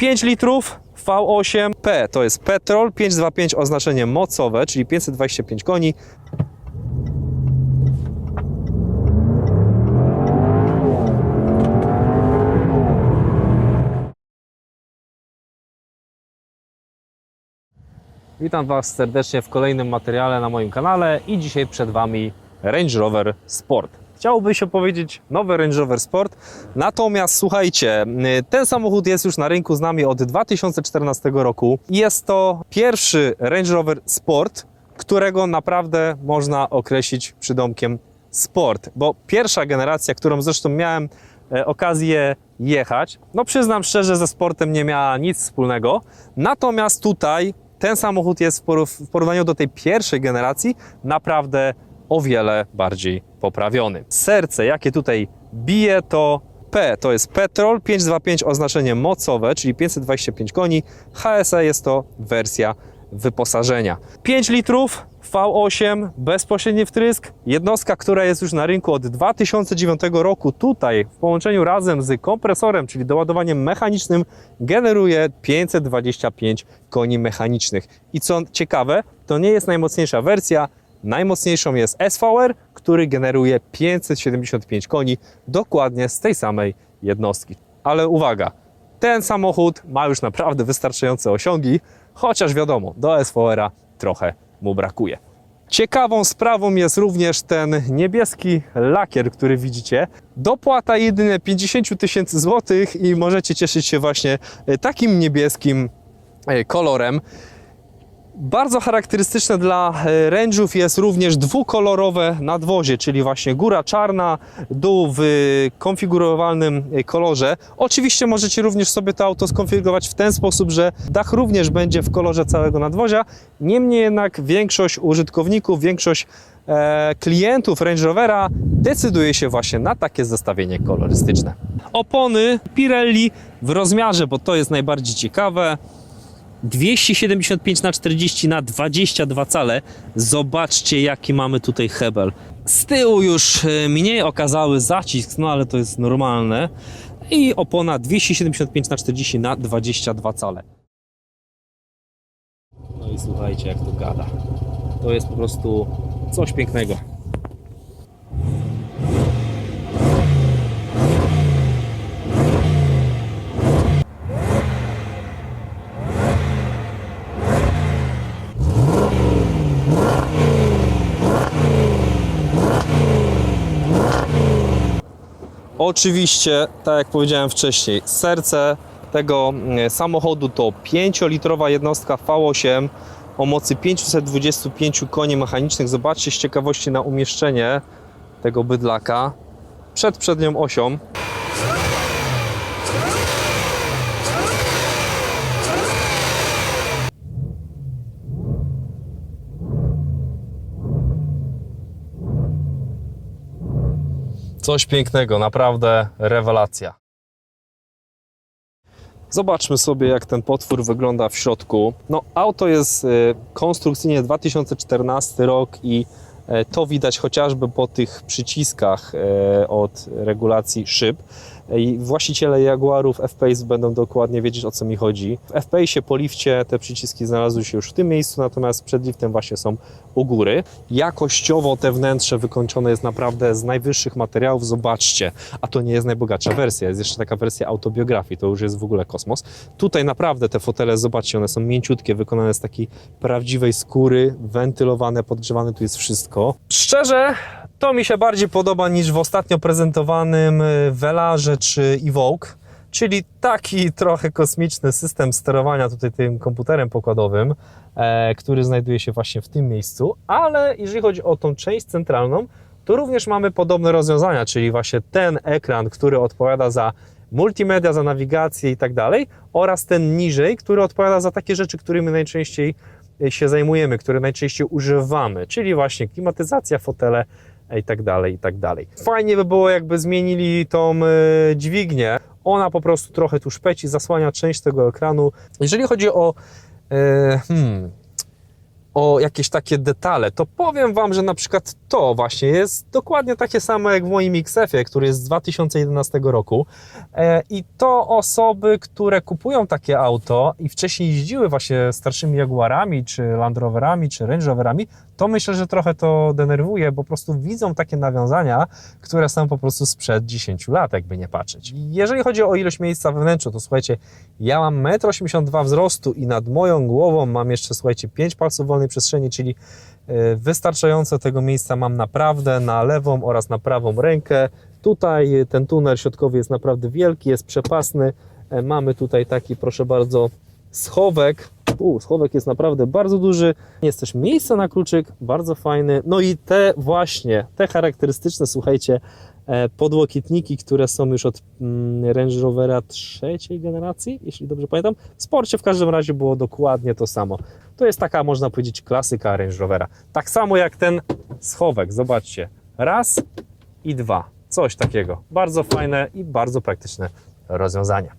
5 litrów V8P to jest petrol, 525 oznaczenie mocowe, czyli 525 koni. Witam Was serdecznie w kolejnym materiale na moim kanale i dzisiaj przed Wami Range Rover Sport. Chciałoby się powiedzieć nowy Range Rover Sport, natomiast słuchajcie, ten samochód jest już na rynku z nami od 2014 roku. Jest to pierwszy Range Rover Sport, którego naprawdę można określić przydomkiem Sport, bo pierwsza generacja, którą zresztą miałem e, okazję jechać, no przyznam szczerze, ze sportem nie miała nic wspólnego. Natomiast tutaj ten samochód jest w porównaniu do tej pierwszej generacji naprawdę o wiele bardziej poprawiony. Serce, jakie tutaj bije, to P to jest petrol, 525 oznaczenie mocowe, czyli 525 koni. HSE jest to wersja wyposażenia. 5 litrów V8, bezpośredni wtrysk, jednostka, która jest już na rynku od 2009 roku. Tutaj w połączeniu razem z kompresorem, czyli doładowaniem mechanicznym, generuje 525 koni mechanicznych. I co ciekawe, to nie jest najmocniejsza wersja. Najmocniejszą jest SVR, który generuje 575 koni dokładnie z tej samej jednostki. Ale uwaga, ten samochód ma już naprawdę wystarczające osiągi, chociaż wiadomo, do SVR-a trochę mu brakuje. Ciekawą sprawą jest również ten niebieski lakier, który widzicie. Dopłata jedynie 50 tysięcy złotych i możecie cieszyć się właśnie e, takim niebieskim e, kolorem. Bardzo charakterystyczne dla e, Range'ów jest również dwukolorowe nadwozie, czyli właśnie góra czarna, dół w konfigurowalnym e, kolorze. Oczywiście możecie również sobie to auto skonfigurować w ten sposób, że dach również będzie w kolorze całego nadwozia. Niemniej jednak większość użytkowników, większość e, klientów Range Rovera decyduje się właśnie na takie zestawienie kolorystyczne. Opony Pirelli w rozmiarze, bo to jest najbardziej ciekawe. 275 na 40 na 22 cale. Zobaczcie, jaki mamy tutaj hebel. Z tyłu już e, mniej okazały zacisk, no ale to jest normalne. I opona 275 na 40 na 22 cale. No i słuchajcie, jak to gada. To jest po prostu coś pięknego. Oczywiście, tak jak powiedziałem wcześniej, serce tego mm, samochodu to 5-litrowa jednostka V8 o mocy 525 koni mechanicznych. Zobaczcie z ciekawości na umieszczenie tego bydlaka przed przednią osią. Coś pięknego, naprawdę rewelacja. Zobaczmy sobie, jak ten potwór wygląda w środku. No, auto jest y, konstrukcyjnie 2014 rok i e, to widać chociażby po tych przyciskach e, od regulacji szyb. I właściciele Jaguarów F-Pace będą dokładnie wiedzieć, o co mi chodzi. W F-Pace po lifcie te przyciski znalazły się już w tym miejscu, natomiast przed liftem właśnie są u góry. Jakościowo te wnętrze wykończone jest naprawdę z najwyższych materiałów. Zobaczcie, a to nie jest najbogatsza wersja. Jest jeszcze taka wersja autobiografii, to już jest w ogóle kosmos. Tutaj naprawdę te fotele, zobaczcie, one są mięciutkie, wykonane z takiej prawdziwej skóry, wentylowane, podgrzewane, tu jest wszystko. Szczerze, to mi się bardziej podoba niż w ostatnio prezentowanym y, Velarze czy Evoque, czyli taki trochę kosmiczny system sterowania tutaj tym komputerem pokładowym, e, który znajduje się właśnie w tym miejscu, ale jeżeli chodzi o tą część centralną, to również mamy podobne rozwiązania, czyli właśnie ten ekran, który odpowiada za multimedia, za nawigację i tak dalej, oraz ten niżej, który odpowiada za takie rzeczy, którymi najczęściej się zajmujemy, które najczęściej używamy, czyli właśnie klimatyzacja, fotele i tak dalej, i tak dalej. Fajnie by było, jakby zmienili tą e, dźwignię. Ona po prostu trochę tu szpeci, zasłania część tego ekranu. Jeżeli chodzi o e, hmm, o jakieś takie detale, to powiem Wam, że na przykład to właśnie jest dokładnie takie samo jak w moim XF-ie, który jest z 2011 roku. E, I to osoby, które kupują takie auto i wcześniej jeździły właśnie starszymi Jaguarami, czy Land Roverami, czy Range Roverami, to myślę, że trochę to denerwuje, bo po prostu widzą takie nawiązania, które są po prostu sprzed 10 lat, jakby nie patrzeć. Jeżeli chodzi o ilość miejsca we wnętrzu, to słuchajcie, ja mam 1,82 m wzrostu i nad moją głową mam jeszcze, słuchajcie, 5 palców wolnej przestrzeni, czyli e, wystarczająco tego miejsca mam naprawdę na lewą oraz na prawą rękę. Tutaj ten tunel środkowy jest naprawdę wielki, jest przepasny. E, Mamy tutaj taki, proszę bardzo, schowek. U, schowek jest naprawdę bardzo duży. Jest też miejsce na kluczyk, bardzo fajny. No i te właśnie, te charakterystyczne, słuchajcie, e, podłokietniki, które są już od mm, Range Rovera trzeciej generacji, jeśli dobrze pamiętam. W sporcie w każdym razie było dokładnie to samo. To jest taka, można powiedzieć, klasyka Range Rovera. Tak samo jak ten schowek, zobaczcie. Raz i dwa. Coś takiego. Bardzo fajne i bardzo praktyczne rozwiązanie.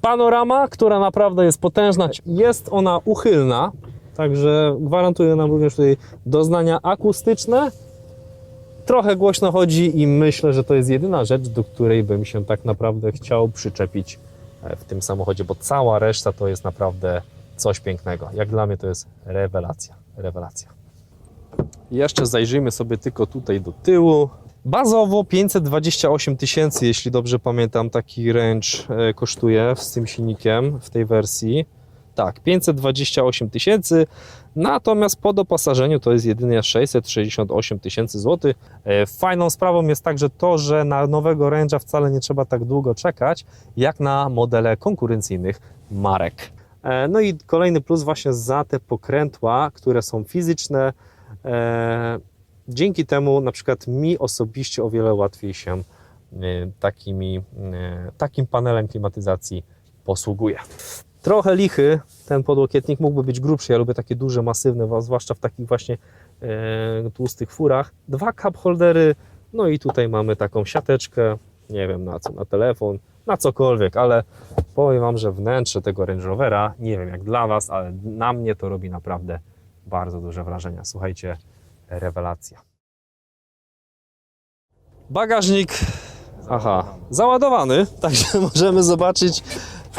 Panorama, która naprawdę jest potężna, jest ona uchylna, także gwarantuje nam również tutaj doznania akustyczne. Trochę głośno chodzi i myślę, że to jest jedyna rzecz, do której bym się tak naprawdę chciał przyczepić e, w tym samochodzie, bo cała reszta to jest naprawdę coś pięknego. Jak dla mnie to jest rewelacja, rewelacja. Jeszcze zajrzyjmy sobie tylko tutaj do tyłu. Bazowo 528 tysięcy, jeśli dobrze pamiętam, taki range e, kosztuje z tym silnikiem w tej wersji. Tak, 528 tysięcy, natomiast po doposażeniu to jest jedynie 668 tysięcy złotych. E, Fajną sprawą jest także to, że na nowego range'a wcale nie trzeba tak długo czekać, jak na modele konkurencyjnych marek. E, No i kolejny plus właśnie za te pokrętła, które są fizyczne. Dzięki temu na przykład mi osobiście o wiele łatwiej się e, takimi, e, takim panelem klimatyzacji posługuje. Trochę lichy, ten podłokietnik mógłby być grubszy, ja lubię takie duże, masywne, zwłaszcza w takich właśnie e, tłustych furach. Dwa cup holdery, no i tutaj mamy taką siateczkę, nie wiem na co, na telefon, na cokolwiek, ale powiem Wam, że wnętrze tego Range Rovera, nie wiem jak dla Was, ale na mnie to robi naprawdę bardzo duże wrażenie. Słuchajcie, rewelacja. Bagażnik, aha, załadowany, także możemy zobaczyć,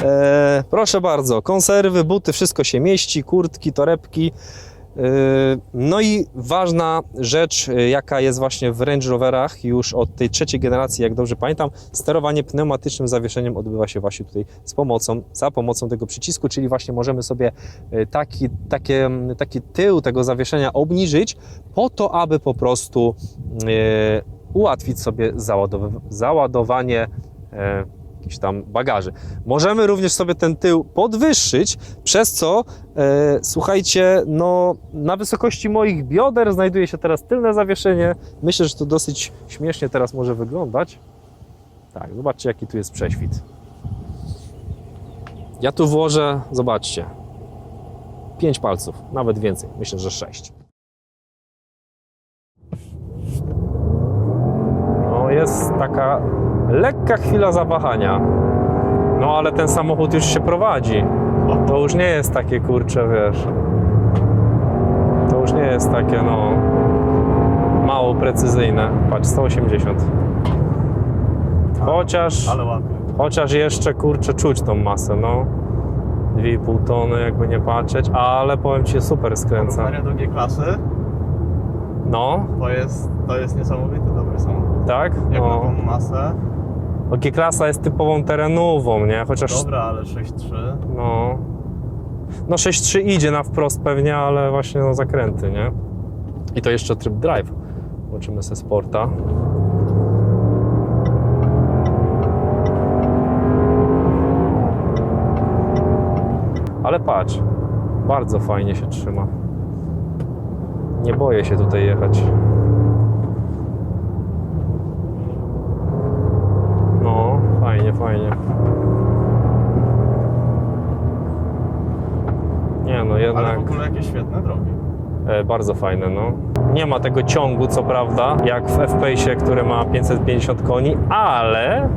e, proszę bardzo, konserwy, buty, wszystko się mieści, kurtki, torebki. E, No i ważna rzecz, e, jaka jest właśnie w Range Roverach już od tej trzeciej generacji, jak dobrze pamiętam, sterowanie pneumatycznym zawieszeniem odbywa się właśnie tutaj z pomocą, za pomocą tego przycisku, czyli właśnie możemy sobie e, taki, takie, taki tył tego zawieszenia obniżyć po to, aby po prostu ułatwić sobie załadow- załadowanie jakichś tam bagaży. Możemy również sobie ten tył podwyższyć, przez co, e, słuchajcie, no, na wysokości moich bioder znajduje się teraz tylne zawieszenie. Myślę, że to dosyć śmiesznie teraz może wyglądać. Tak, zobaczcie, jaki tu jest prześwit. Ja tu włożę, zobaczcie, 5 palców, nawet więcej, myślę, że 6. No jest taka lekka chwila zawahania. No ale ten samochód już się prowadzi. To już nie jest takie kurcze, wiesz. To już nie jest takie, no. Mało precyzyjne. Patrz, 180. Chociaż, Ale ładnie. chociaż jeszcze kurczę czuć tą masę, no. 2,5 tony, jakby nie patrzeć, ale powiem ci, super skręca. Porównanie do G-klasy No, to jest, to jest niesamowity dobry samochód. tak? Jak na No. tą masę, Bo G-klasa jest typową terenową, nie? Chociaż dobra, ale 6.3. No. No 6.3 idzie na wprost pewnie, ale właśnie no zakręty, nie? I to jeszcze tryb drive. Włączymy sobie sporta. Ale patrz, bardzo fajnie się trzyma. Nie boję się tutaj jechać. No, fajnie. Nie no, Ale jednak w ogóle jakie świetne drogi. e, bardzo fajne, no. Nie ma tego ciągu, co prawda, jak w FPS-ie, który ma 550 koni, ale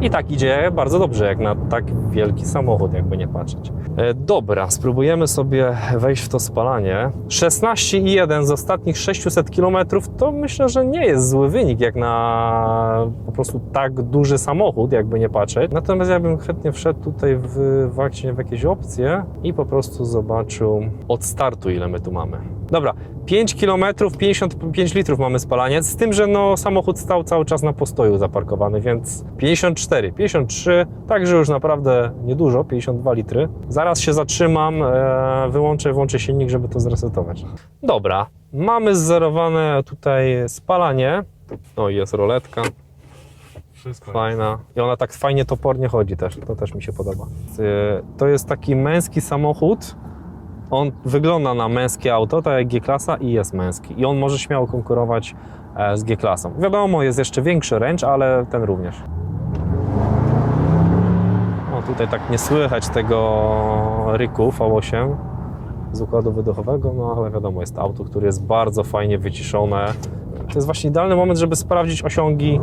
I tak idzie bardzo dobrze, jak na tak wielki samochód, jakby nie patrzeć. E, Dobra, spróbujemy sobie wejść w to spalanie. 16,1 z ostatnich 600 km to myślę, że nie jest zły wynik, jak na po prostu tak duży samochód, jakby nie patrzeć. Natomiast ja bym chętnie wszedł tutaj w, w jakieś opcje i po prostu zobaczył od startu, ile my tu mamy. Dobra, 5 km, 55 litrów mamy spalanie, z tym, że no, samochód stał cały czas na postoju zaparkowany, więc 54, 53, także już naprawdę niedużo, 52 litry. Zaraz się zatrzymam, e, wyłączę, włączę silnik, żeby to zresetować. Dobra, mamy zerowane tutaj spalanie. O, jest roletka, Wszystko. fajna. I ona tak fajnie topornie chodzi też, to też mi się podoba. E, To jest taki męski samochód, on wygląda na męskie auto, tak jak G-klasa i jest męski. I on może śmiało konkurować e, z G-klasą. Wiadomo, jest jeszcze większy range, ale ten również. O, tutaj tak nie słychać tego ryku V8 z układu wydechowego, no ale wiadomo, jest to auto, które jest bardzo fajnie wyciszone. To jest właśnie idealny moment, żeby sprawdzić osiągi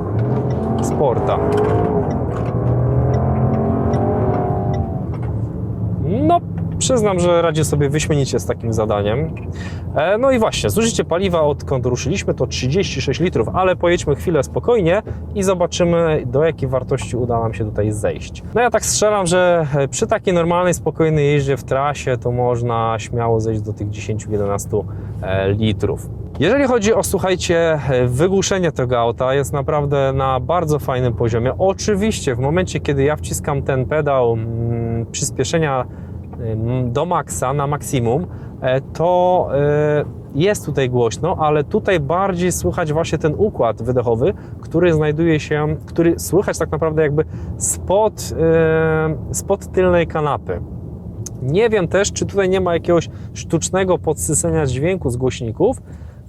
Sporta. Przyznam, że radzię sobie wyśmienicie z takim zadaniem. E, No i właśnie, zużycie paliwa odkąd ruszyliśmy to 36 litrów, ale pojedźmy chwilę spokojnie i zobaczymy do jakiej wartości uda nam się tutaj zejść. No ja tak strzelam, że e, przy takiej normalnej, spokojnej jeździe w trasie to można śmiało zejść do tych 10-11 e, litrów. Jeżeli chodzi o, słuchajcie, wygłuszenie tego auta, jest naprawdę na bardzo fajnym poziomie. Oczywiście w momencie, kiedy ja wciskam ten pedał mm, przyspieszenia do maksa, na maksimum, e, to e, jest tutaj głośno, ale tutaj bardziej słychać właśnie ten układ wydechowy, który znajduje się, który słychać tak naprawdę jakby spod, e, spod tylnej kanapy. Nie wiem też, czy tutaj nie ma jakiegoś sztucznego podsycenia dźwięku z głośników,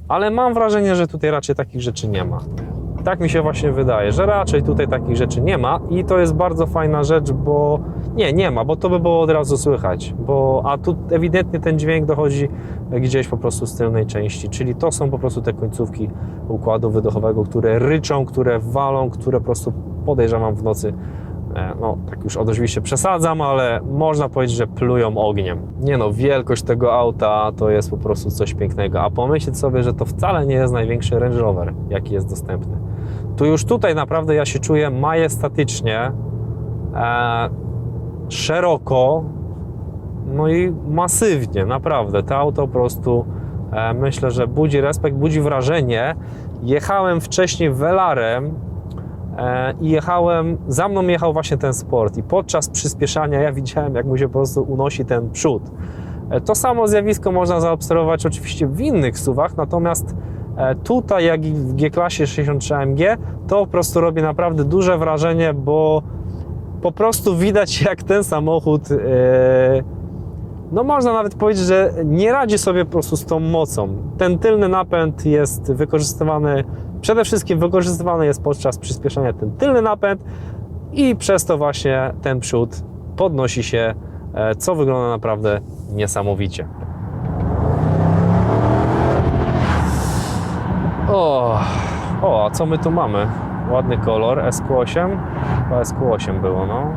ale mam wrażenie, że tutaj raczej takich rzeczy nie ma. Tak mi się właśnie wydaje, że raczej tutaj takich rzeczy nie ma i to jest bardzo fajna rzecz, bo nie, nie ma, bo to by było od razu słychać, bo a tu ewidentnie ten dźwięk dochodzi gdzieś po prostu z tylnej części, czyli to są po prostu te końcówki układu wydechowego, które ryczą, które walą, które po prostu podejrzewam w nocy no tak już oczywiście przesadzam, ale można powiedzieć, że plują ogniem. Nie no, wielkość tego auta to jest po prostu coś pięknego, a pomyśleć sobie, że to wcale nie jest największy Range Rover, jaki jest dostępny. Tu już tutaj naprawdę ja się czuję majestatycznie, e, szeroko, no i masywnie, naprawdę. To auto po prostu e, myślę, że budzi respekt, budzi wrażenie. Jechałem wcześniej Velarem, E, i jechałem, za mną jechał właśnie ten sport i podczas przyspieszania ja widziałem, jak mu się po prostu unosi ten przód. E, To samo zjawisko można zaobserwować oczywiście w innych suwach, natomiast e, tutaj, jak i w G-klasie 63 AMG, to po prostu robi naprawdę duże wrażenie, bo po prostu widać, jak ten samochód, e, no można nawet powiedzieć, że nie radzi sobie po prostu z tą mocą. Ten tylny napęd jest wykorzystywany Przede wszystkim wykorzystywany jest podczas przyspieszania ten tylny napęd i przez to właśnie ten przód podnosi się, e, co wygląda naprawdę niesamowicie. O, o, a co my tu mamy? Ładny kolor, SQ8. Chyba SQ8 było, no.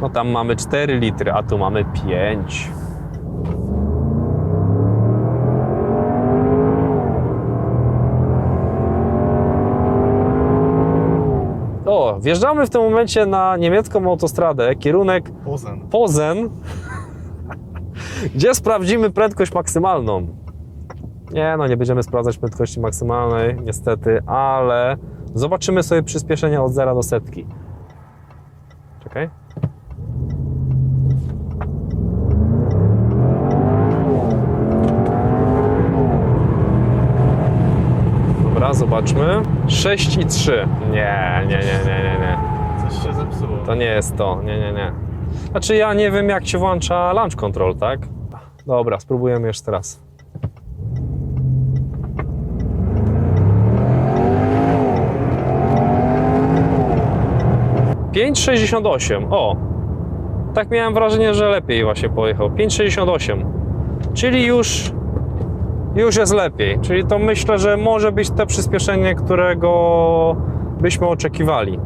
No tam mamy 4 litry, a tu mamy 5. O, wjeżdżamy w tym momencie na niemiecką autostradę, kierunek Pozen. Pozen, gdzie sprawdzimy prędkość maksymalną. Nie, no nie będziemy sprawdzać prędkości maksymalnej, niestety, ale zobaczymy sobie przyspieszenie od 0 do setki. Czekaj. Zobaczmy. 6 i 3. Nie, nie, nie, nie, nie, nie. Coś się zepsuło. To nie jest to, nie, nie, nie. Znaczy ja nie wiem jak się włącza launch control, tak? Dobra, spróbujemy jeszcze raz. Pięć sześćdziesiąt osiem. O! Tak miałem wrażenie, że lepiej właśnie pojechał. 5,68. Czyli już już jest lepiej. Czyli to myślę, że może być to przyspieszenie, którego byśmy oczekiwali.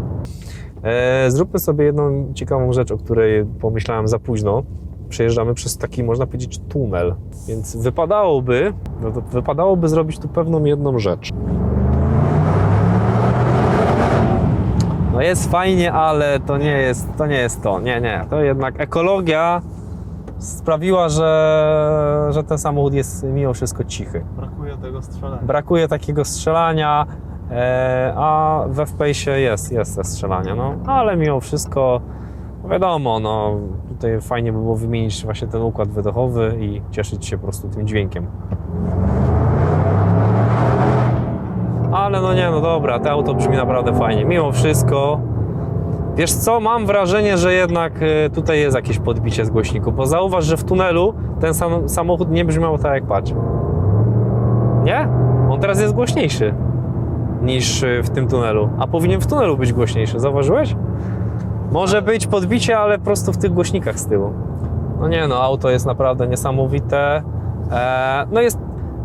E, zróbmy sobie jedną ciekawą rzecz, o której pomyślałem za późno. Przejeżdżamy przez taki, można powiedzieć, tunel, więc wypadałoby, no wypadałoby zrobić tu pewną jedną rzecz. No jest fajnie, ale to nie jest to. Nie, jest to. nie, nie. To jednak ekologia sprawiła, że, że ten samochód jest mimo wszystko cichy. Brakuje tego strzelania. Brakuje takiego strzelania, e, a w FPS-ie jest, jest te strzelanie, no. Ale mimo wszystko, no wiadomo, no, tutaj fajnie by było wymienić właśnie ten układ wydechowy i cieszyć się po prostu tym dźwiękiem. Ale no nie, no dobra, to auto brzmi naprawdę fajnie. Mimo wszystko, wiesz co, mam wrażenie, że jednak e, tutaj jest jakieś podbicie z głośników, bo zauważ, że w tunelu ten sam, samochód nie brzmiał tak jak patrz. Nie? On teraz jest głośniejszy niż y, w tym tunelu, a powinien w tunelu być głośniejszy. Zauważyłeś? Może być podbicie, ale prosto w tych głośnikach z tyłu. No nie no, auto jest naprawdę niesamowite. E, no jest,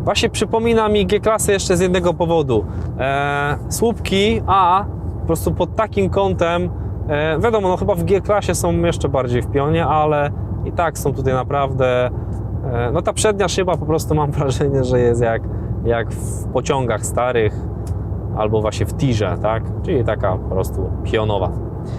właśnie przypomina mi G-klasy jeszcze z jednego powodu. E, słupki A po prostu pod takim kątem, e, wiadomo, no chyba w G-klasie są jeszcze bardziej w pionie, ale i tak są tutaj naprawdę, e, no ta przednia szyba po prostu mam wrażenie, że jest jak, jak w pociągach starych, albo właśnie w tirze, tak? Czyli taka po prostu pionowa.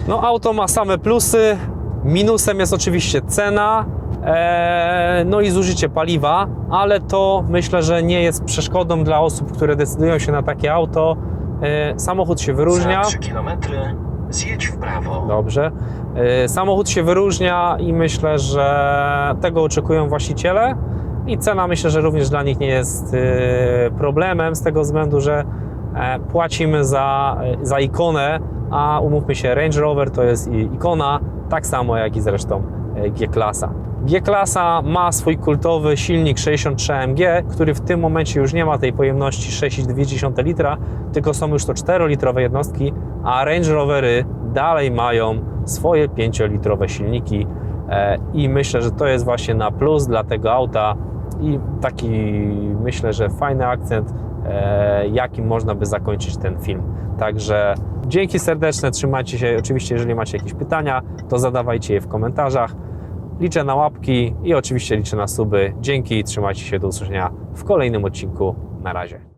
No auto ma same plusy, minusem jest oczywiście cena, e, no i zużycie paliwa, ale to myślę, że nie jest przeszkodą dla osób, które decydują się na takie auto. E, samochód się wyróżnia. Za 3 km zjedź w prawo. Dobrze. Y, Samochód się wyróżnia i myślę, że tego oczekują właściciele. I cena myślę, że również dla nich nie jest y, problemem z tego względu, że e, płacimy za, za ikonę, a umówmy się, Range Rover to jest ikona, tak samo jak i zresztą e, G-klasa. G-klasa ma swój kultowy silnik 63 AMG, który w tym momencie już nie ma tej pojemności 6,2 litra, tylko są już to 4-litrowe jednostki, a Range Rovery dalej mają swoje 5-litrowe silniki e, i myślę, że to jest właśnie na plus dla tego auta i taki myślę, że fajny akcent, e, jakim można by zakończyć ten film. Także dzięki serdeczne, trzymajcie się. Oczywiście, jeżeli macie jakieś pytania, to zadawajcie je w komentarzach. Liczę na łapki i oczywiście liczę na suby. Dzięki, trzymajcie się, do usłyszenia w kolejnym odcinku. Na razie.